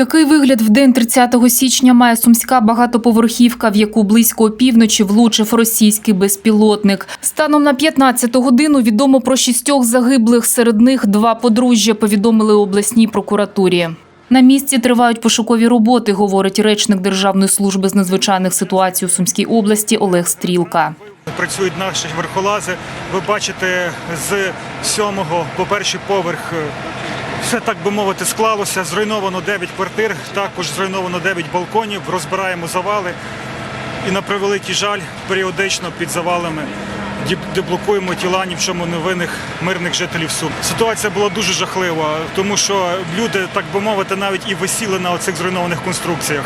Такий вигляд в день 30 січня має сумська багатоповерхівка, в яку близько опівночі влучив російський безпілотник. Станом на 15 годину відомо про шістьох загиблих. Серед них два подружжя повідомили обласній прокуратурі. На місці тривають пошукові роботи, говорить речник Державної служби з надзвичайних ситуацій у Сумській області Олег Стрілка. Працюють наші верхолази. Ви бачите, з сьомого по перший поверх все так би мовити склалося. Зруйновано 9 квартир, також зруйновано 9 балконів. Розбираємо завали. І на превеликий жаль, періодично під завалами деблокуємо тіла ні в чому невинних мирних жителів Сум. Ситуація була дуже жахлива, тому що люди, так би мовити, навіть і висіли на оцих зруйнованих конструкціях.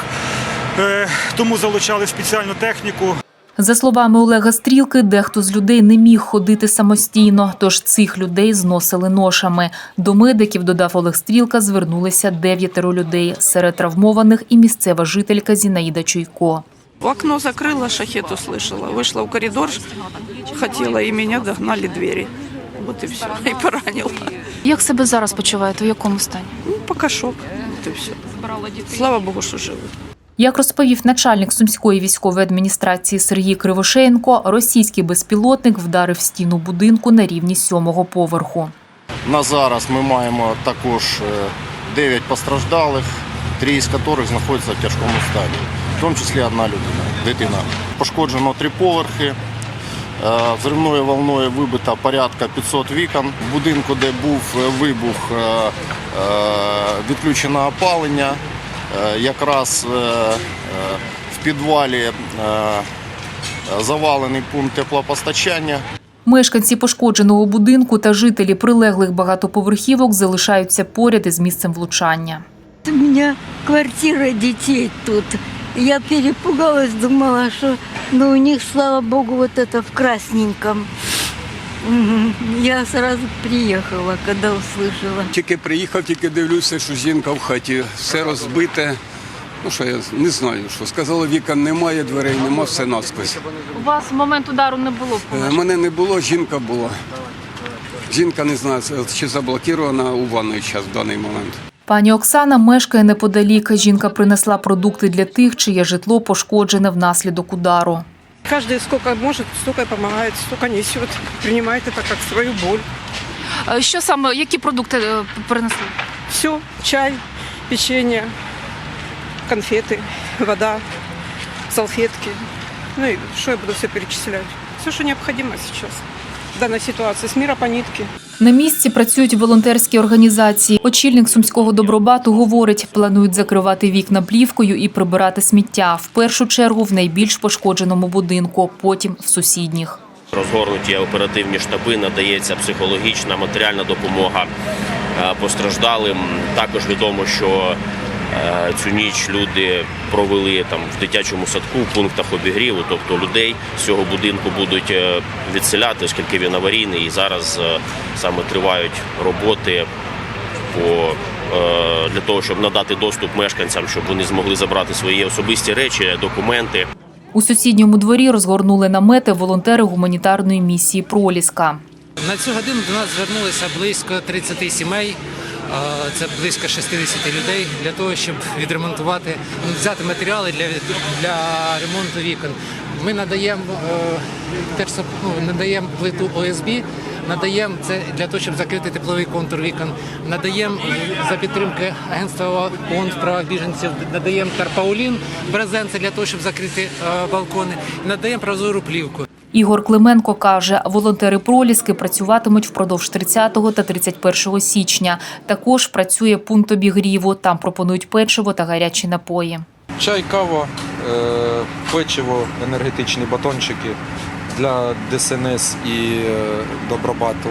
Е, Тому залучали спеціальну техніку. За словами Олега Стрілки, дехто з людей не міг ходити самостійно, тож цих людей зносили ношами. До медиків, додав Олег Стрілка, звернулися дев'ятеро людей. Серед травмованих і місцева жителька Зінаїда Чуйко. В окно закрыла, шахет услышала. Вышла в коридор, хотела, и меня догнали двери. Вот и все. И поранила. Як себе зараз почуваєте? У якому стані? Ну, пока шок. Вот и все. Слава Богу, что живы. Як розповів начальник сумської військової адміністрації Сергій Кривошеєнко, російський безпілотник вдарив стіну будинку на рівні сьомого поверху. На зараз ми маємо також 9 постраждалих, три із яких знаходяться в тяжкому стані, в тому числі одна людина, дитина. Пошкоджено три поверхи. Е, Взривною волною вибито порядка 500 вікон. В будинку, де був е, вибух, е, е, відключено опалення. Е, Якраз е, е, в підвалі завалений пункт теплопостачання. Мешканці пошкодженого будинку та жителі прилеглих багатоповерхівок залишаються поряд із місцем влучання. У меня квартира детей тут. Я перепугалась, думала, что ну, у них, слава богу, вот это в красненьком. Я сразу приехала, когда услышала. Тільки приїхав, тільки дивлюся, що жінка в хаті, все розбите. Ну що я не знаю, що сказали, вікон немає, дверей нема, все насквозь. У вас в момент удару не було Е, Мене не було, жінка була. Жінка не знаю, чи заблокована у ванної час в даний момент. Пані Оксана мешкає неподалік. Жінка принесла продукти для тих, чиє житло пошкоджене внаслідок удару. Каждый сколько может, столько и помогает, столько несет, принимает это как свою боль. Е, Що саме, які продукти е, принесли? Все, чай, печенье, конфеты, вода, салфетки. Ну и что я буду все перечислять? Все, что необходимо сейчас в данной ситуации, с мира по нитке. На місці працюють волонтерські організації. Очільник сумського добробату говорить, планують закривати вікна плівкою і прибирати сміття. В першу чергу в найбільш пошкодженому будинку, потім в сусідніх. Розгорнуті оперативні штаби, надається психологічна, матеріальна допомога е, постраждалим. Також відомо, що цю ніч люди провели там в дитячому садку, в пунктах обігріву. Тобто людей з цього будинку будуть е, відселяти, оскільки він аварійний. І зараз е, саме тривають роботи по е, для того, щоб надати доступ мешканцям, щоб вони змогли забрати свої особисті речі, документи. У сусідньому дворі розгорнули намети волонтери гуманітарної місії Проліска. На цю годину до нас звернулося близько 30 сімей. Це близько 60 людей для того, щоб відремонтувати, ну, взяти матеріали для, для ремонту вікон. Ми надаємо е, ну, надаємо плиту ОСБ, надаємо це для того, щоб закрити тепловий контур вікон. Надаємо за підтримки агентства ООН в правах біженців, надаємо тарпаулін брезент для того, щоб закрити е, балкони. Надаємо прозору плівку. Ігор Клименко каже, волонтери Проліски працюватимуть впродовж 30 та 31 січня. Також працює пункт обігріву. Там пропонують печиво та гарячі напої. Чай, кава, е, печиво, енергетичні батончики для ДСНС і е, добробату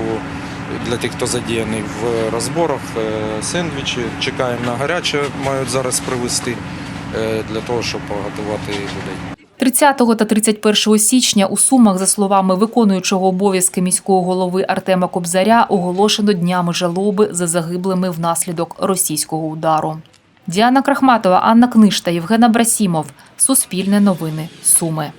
для тих, хто задіяний в розборах, е, сендвічі. Чекаємо на гаряче, мають зараз привезти для того, щоб погодувати людей. 30 та 31 січня у Сумах, за словами виконуючого обов'язки міського голови Артема Кобзаря, оголошено днями жалоби за загиблими внаслідок російського удару. Діана Крахматова, Анна Кништа, Євгена Брасімов. Суспільне новини. Суми.